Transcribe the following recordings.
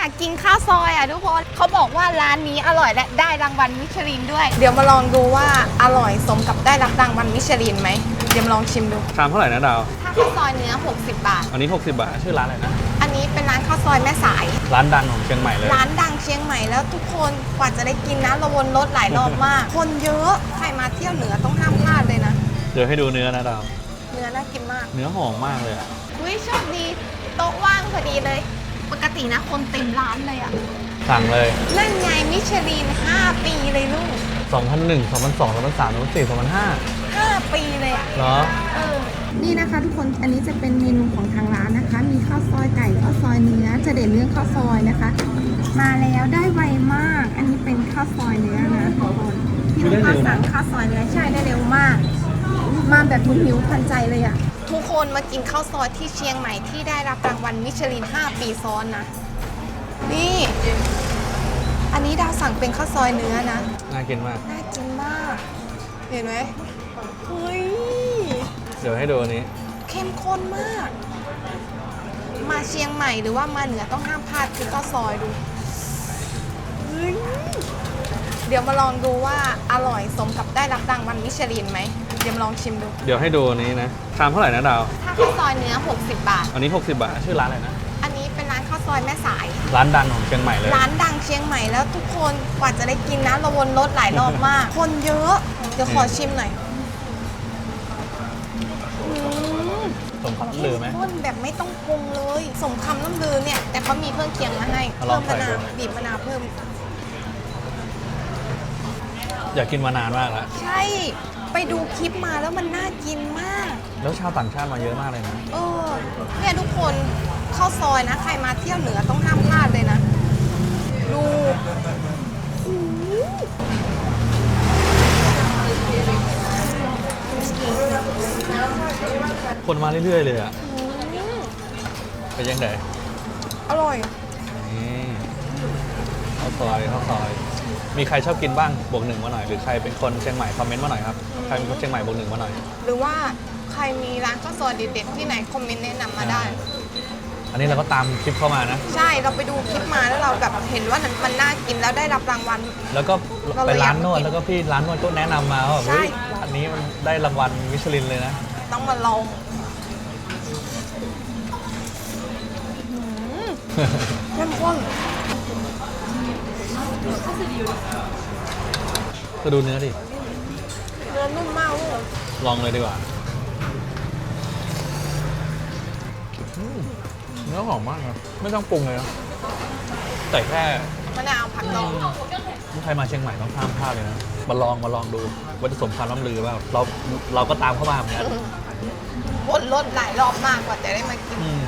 อยากกินข้าวซอยอะทุกคนเขาบอกว่าร้านนี้อร่อยและได้รางวัลมิชลินด้วย เดี๋ยวมาลองดูว่าอร่อยสมกับได้รับรางวัลมิชลินไหมเดี๋ยวมาลองชิมดูชามเท่าไหร่นะดาว ถ้าข้าวซอยเนื้อ 60 บาท อันนี้ 60 บาท ชื่อร้านอะไรนะ อันนี้เป็นร้านข้าวซอยแม่สาย ร้านดังของเชียงใหม่เลย ร้านดังเชียงใหม่แล้วทุกคนกว่าจะได้กินนะเราวนรถหลายรอบมาก คนเยอะใครมาเที่ยวเหนือต้องห้ามพลาดเลยนะ เดี๋ยวให้ดูเนื้อนะดาว เนื้อน่ากินมาก เนื้อหอมมากเลยอะอุ้ยโชคดีโต๊ะว่างพอดีเลย ปกตินะคนเต็มร้านเลยอะสั่งเลย นั่นไงมิชลิน 5 ปีเลยลูก 2001 2002 2003 2004 2005 5 ปีเลยอะเหรอ เออ นี่นะคะทุกคนอันนี้จะเป็นเมนูของทางร้านนะคะ มีข้าวซอยไก่ข้าวซอยเนื้อจะเด่นเรื่องข้าวซอยนะคะ มาแล้วได้ไวมาก อันนี้เป็นข้าวซอยเนื้อนะทุกคนพี่ลูกค้าสั่งข้าวซอยเนื้อใช่ได้เร็วมาก มาแบบหิวๆทันใจเลยอะทุ กคนมากินข้าวซอยที่เชียงใหม่ที่ได้รับรางวัลมิชลิน 5 ปีซ้อนนะ นี่ อันนี้ดาวสั่งเป็นข้าวซอยเนื้อนะ น่ากินมาก น่ากินมาก เห็นไหมเฮ้ย เดี๋ยวให้ดูอันนี้ เข้มข้นมาก มาเชียงใหม่หรือว่ามาเหนือต้องห้ามพลาดคือข้าวซอยดูเฮ้ยเดี๋ยวมาลองดูว่าอร่อยสมกับได้รับรางวัลมิชลินไหม เดี๋ยวมาลองชิมดู เดี๋ยวให้ดูอันนี้นะชามเท่าไหร่นะดาว ถ้าข้าวซอยเนื้อ 60 บาท อันนี้ 60 บาท ชื่อร้านอะไรนะ อันนี้เป็นร้านข้าวซอยแม่สาย ร้านดังของเชียงใหม่เลย ร้านดังเชียงใหม่แล้วทุกคนกว่าจะได้กินนะเราวนรถหลายรอบมาก คนเยอะ เดี๋ยวขอชิมหน่อยอืมสมคำลือไหมข้นแบบไม่ต้องปรุงเลย สมคำล่ำลือเนี่ย แต่เขามีเครื่องเคียงมาให้เอาลอเพิ่งมมะนาวใส่ดูบีบมะนาวเพิ่ม อยากกินมานานมากแล้ว ใช่ ไปดูคลิปมาแล้วมันน่ากินมาก แล้วชาวต่างชาติมาเยอะมากเลยนะ เออ เนี่ยทุกคนเข้าซอยนะ ใครมาเที่ยวเหนือต้องห้ามพลาดเลยนะ ดูโอ้โหคนมาเรื่อยๆเลยอะอืมเป็นยังไงอร่อย นี่ข้าวซอยข้าวซอย มีใครชอบกินบ้างบวกหนึ่งมาหน่อยหรือใครเป็นคนเชียงใหม่คอมเมนต์มาหน่อยครับใครเป็นคนเชียงใหม่บวกหนึ่งมาหน่อย หรือว่าใครมีร้านข้าวซอยเด็ดๆที่ไหนคอมเมนต์แนะนำมาได้ อันนี้เราก็ตามคลิปเข้ามานะ ใช่เราไปดูคลิปมาแล้วเราแบบเห็นว่ามันน่ากินแล้วได้รับรางวัล แล้วก็เราเลยไปร้านนวดอยากมากินแล้วก็พี่ร้านนวดก็แนะนำมาว่าแบบใช่ เฮ้ยอันนี้มันได้รางวัลมิชลินเลยนะต้องมาลองอืมเข้มข้น ก็ดูเนื้อดิ เนื้อนุ่มมากลูกลองเลยดีกว่าอืมเนื้อหอมมากครับไม่ต้องปรุงเลยนะแต่แค่มะนาวผักดองถ้าใครมาเชียงใหม่ต้องห้ามพลาดเลยนะ มาลองมาลองดูว่าจะสมความล้ำลือเปล่าเราเราก็ตามเข้ามาเหมือนกันวนรถหลายรอบมากกว่าจะได้มากิน อืม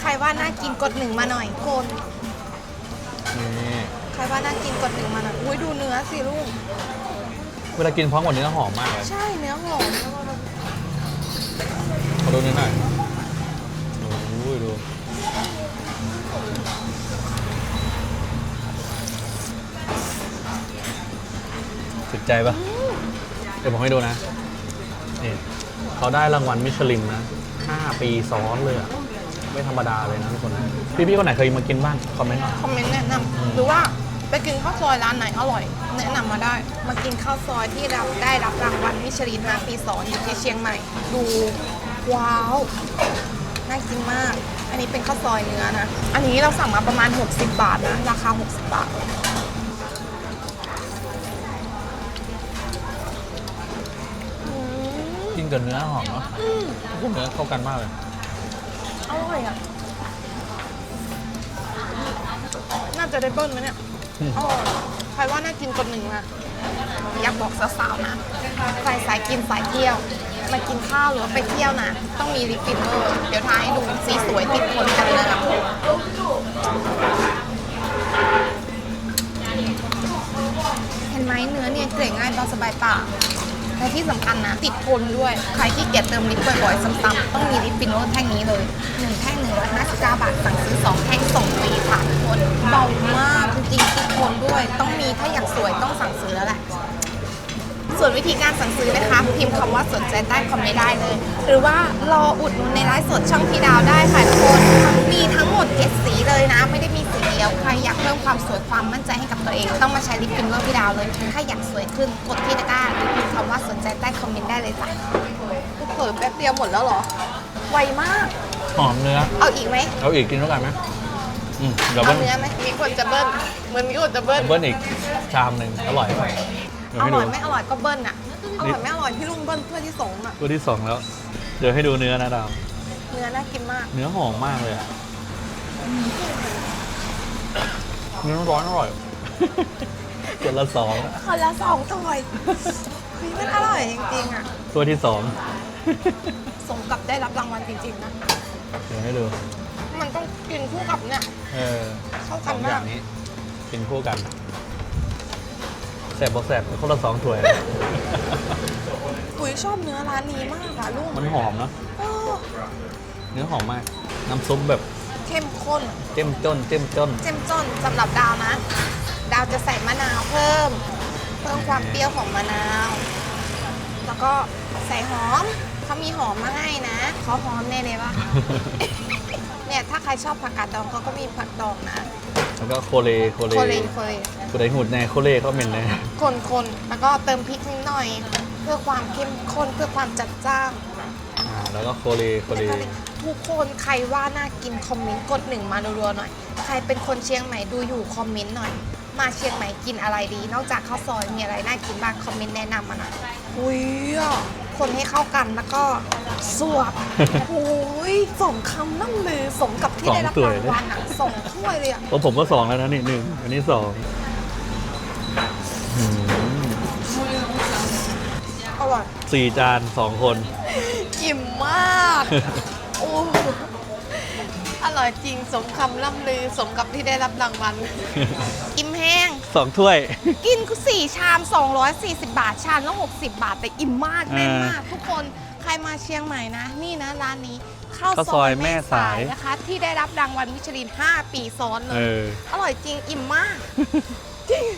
ใครว่าน่ากินกดหนึ่งมาหน่อยคนนี่ใครว่าน่ากินกดหนึ่งมาหน่อยอุ้ยดูเนื้อสิลูก เวลากินพร้อมกับเนื้อหอมมากเลยใช่เนื้อหอมขอดูเนื้อหน่อยโอ้ยดูติดใจปะเดี๋ยวผมให้ดูนะนี่เขาได้รางวัลมิชลินนะ 5 ปีซ้อนเลยอะ ไม่ธรรมดาเลยนะทุกคนนะพี่ๆคนไหนเคยมากินบ้างคอมเมนต์หน่อย คอมเมนต์แนะนำหรือว่าไปกินข้าวซอยร้านไหนอร่อย แนะนำมาได้ มากินข้าวซอยที่เราได้รับรางวัลมิชลิน5ปีซ้อนอยู่ที่เชียงใหม่ ดูว้าวน่ากินมาก อันนี้เป็นข้าวซอยเนื้อนะ อันนี้เราสั่งมาประมาณ 60 บาทนะ ราคา 60 บาทอืมกินกับเนื้อหอมเนาะพวกเนื้อเข้ากันมากเลย อร่อยอะ น่าจะได้เบิ้ลไหมเนี่ยอืมอร่อยใครว่าน่ากินคนหนึ่งอะอยากบอกสาวๆนะ ใครสายกินสายเที่ยว มากินข้าวหรือว่าไปเที่ยวนะ ต้องมีลิปฟินเนอร์ เดี๋ยวทาให้ดูสีสวยติดคนกันเลยนะเห็นไหมเนื้อเนี่ยเกลี่ยง่ายเบาสบายปาก และที่สำคัญนะ ติดทนด้วย ใครที่เกียจเติมลิปบ่อยๆซ้ำๆต้องมีลิปฟินเนแท่งนี้เลยหนึ่งแท่งหนึ่งร้อยห้าสิบเก้าบาทสั่งซื้อสองแท่งส่งฟรีค่ะทุกคนเบามากจริงๆติดทนด้วย ต้องมีถ้าอยากสวยต้องสั่งซื้อแล้วแหละส่วนวิธีการสั่งซื้อนะคะ พิมพ์คำว่าสนใจใต้คอมเมนต์ได้เลย หรือว่ารออุดหนุนในไลฟ์สดช่องพี่ดาวได้ค่ะทุกคน มีทั้งหมดเจ็ดสีเลยนะ ไม่ได้ อยากเพิ่มความสวยความมั่นใจให้กับตัวเอง ต้องมาใช้ลิปฟิลเลอร์พี่ดาวเลย ถ้าอยากสวยขึ้นกดที่ตะกร้าหรือพิมพ์คำว่าสนใจใต้คอมเมนต์ได้เลยจ้ะเผลอแป๊บเดียวหมดแล้วเหรอ ไวมาก หอมเนื้อ เอาอีกไหมเอาอีกกินด้วยกันไหมอืมเดี๋ยวเอาเบิ้ลเนื้อไหมมีคนจะเบิ้ลเหมือนมีคนจะเบิ้ลเบิ้ลอีกชามหนึ่งอร่อยไหมเดี๋ยวอให้ร่ดูอยไม่อร่อยก็เบิ้ลอะอร่อยไม่อร่อยพี่ลุงเบิ้ลเพื่อที่สงอะตัวที่สองแล้ว เดี๋ยวให้ดูเนื้อนะดาว เนื้อน่ากินมาก เนื้อหอมมากเลยอะ เนื้อร้อนอร่อยคนละสองคนละสองถ้วยเฮ้ยมันอร่อยจริงๆอะ ตัวที่สองสมกับได้รับรางวัลจริงๆนะ เดี๋ยวให้ดู มันต้องกินคู่กับเนี่ย เออเข้าสกัอนงอมาย่าก งนี้กินคู่กันแสบบอกแสบคนละสองถ้วยอุ้ยชอบเนื้อร้านนี้มากอะลุงมันหอมเนอะเออเนื้อหอมมาก น้ำซุปแบบ เข้มข้นเจ้มจ้นเจ้มจ้นเจ้มจนสำหรับดาวนะ ดาวจะใส่มะนาวเพิ่ม เพิ่มความเปรี้ยวของมะนาว แล้วก็ใส่หอมเขามีหอมมาให้นะขอหอมแน่เลยว่า เนี่ยถ้าใครชอบผักกาดดองเขาก็มีผักดองนะแล้วก็โคเลโคเลโคเลโคเลกูได้หูดแน่โคเลก็เหม็นแน่คนคนแล้วก็เติมพริกนิดหน่อย เพื่อความเข้มข้นเพื่อความจัดจ้านอ่าแล้วก็โคเลโคเลแล้วก็ ทุกคนใครว่าน่ากินคอมเมนต์กดหนึ่งมารัวๆหน่อย ใครเป็นคนเชียงใหม่ดูอยู่คอมเมนต์หน่อย มาเชียงใหม่กินอะไรดี นอกจากข้าวซอยมีอะไรน่ากินบ้างคอมเมนต์แนะนำมาหน่อยอุ้ยอะคนให้เข้ากันแล้วก็สวบโอ้ยสมคำนั่งเลยสมกับที่ได้รับรางวัลอะสองถ้วยเลยอะเพราะผมก็สองแล้วนะนี่หนึ่งอันนี้สองอืมอร่อยสี่จานสองคน อิ่มมาก โอ้อร่อยจริงสมคำล่ำลือสมกับที่ได้รับรางวัล อิ่มแห้ง สองถ้วย กินกูสี่ชาม 240 บาท ชามละ60 บาท แต่อิ่มมากเออแน่นมาก ทุกคนใครมาเชียงใหม่นะ นี่นะ ร้านนี้ข้าวข้าวซซออยยแม่แม่สาสายยนะคะ ที่ได้รับรางวัลมิชลิน 5 ปีซ้อนเลเอย อ อร่อยจริงอิ่มมาก จริง